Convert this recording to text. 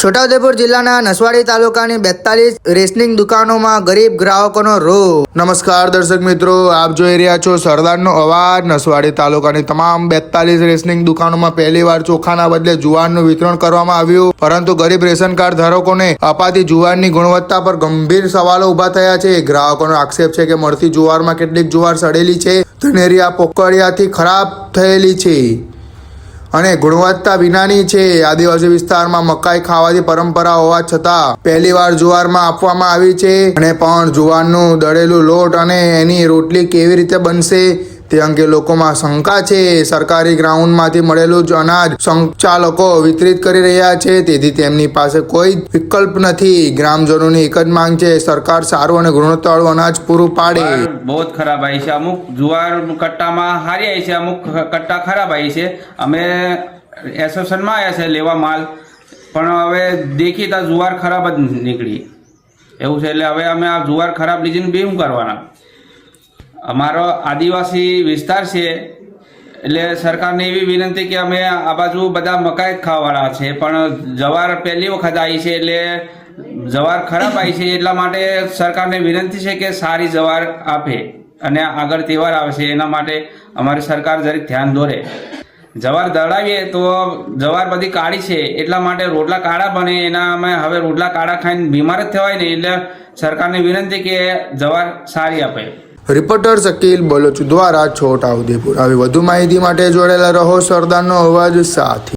છોટાઉદેપુર જિલ્લાના નસવાડી તાલુકાની બેતાલીસ રેશનિંગ દુકાનોમાં ગરીબ ગ્રાહકોનો રોગ નમસ્કાર દર્શક મિત્રો, આપ જોઈ રહ્યા છો સરદારનો અવાજ. નસવાડી તાલુકાની તમામ બેતાલીસ રેશનિંગ દુકાનોમાં પહેલીવાર ચોખાના બદલે જુવારનું વિતરણ કરવામાં આવ્યું. પરંતુ ગરીબ રેશન કાર્ડ ધારકોને અપાતી જુવારની ગુણવત્તા પર ગંભીર સવાલો ઊભા થયા છે. ગ્રાહકોનો આક્ષેપ છે કે મળતી જુવારમાં કેટલીક જુવાર સડેલી છે. ધનેરિયા પોકળિયાથી ખરાબ થયેલી છે. અને ગુણવત્તા વિનાની છે. આદિવાસી વિસ્તારમાં મકાઈ ખાવાથી પરંપરા હોવા છતાં પહેલીવાર જુવારમાં આપવામાં આવી છે. અને પણ જુવારનું દળેલું લોટ અને એની રોટલી કેવી રીતે બનશે તે અંગે લોકોમાં શંકા છે. સરકારી ગ્રાઉન્ડમાંથી મળેલું જ અનાજ સંચાલકો વિતરિત કરી રહ્યા છે. તેથી તેમની પાસે કોઈ વિકલ્પ નથી. ગ્રામજનોની એક જ માંગ છે. સરકાર સારું અને ગુણવત્તાવાળું અનાજ પૂરું પાડે. બહુ ખરાબ આવી છે અમુક. જુવાર કટ્ટામાં હારી આવી છે. અમુક કટ્ટા ખરાબ આવી છે. અમે એસોસિએશનમાં આવ્યા છે લેવા માલ. પણ હવે દેખીતા જુવાર ખરાબ જ નીકળી. એવું છે એટલે હવે અમે આ જુવાર ખરાબ લીધીને બી શું કરવાના? અમારો આદિવાસી વિસ્તાર છે, એટલે સરકારને એવી વિનંતી કે અમે આ બાજુ બધા મકાઈ જ ખાવાવાળા છે, પણ જવાર પહેલી વખત આવી છે, એટલે જવાર ખરાબ આવી છે, એટલા માટે સરકારને વિનંતી છે કે સારી જવાર આપે અને આગળ તહેવાર આવે છે, એના માટે અમારી સરકાર જરીક ધ્યાન દોરે. જવાર દળાવીએ તો જવાર બધી કાળી છે, એટલા માટે રોટલા કાળા બને, એના અમે હવે રોટલા કાળા ખાઈને બીમાર જ થવાય ને, એટલે સરકારને વિનંતી કે જવાર સારી આપે. રિપોર્ટર શકીલ બલોચ દ્વારા છોટાઉદેપુર આવી વધુ માહિતી માટે જોડેલા રહો સરદારનો અવાજ સાથે.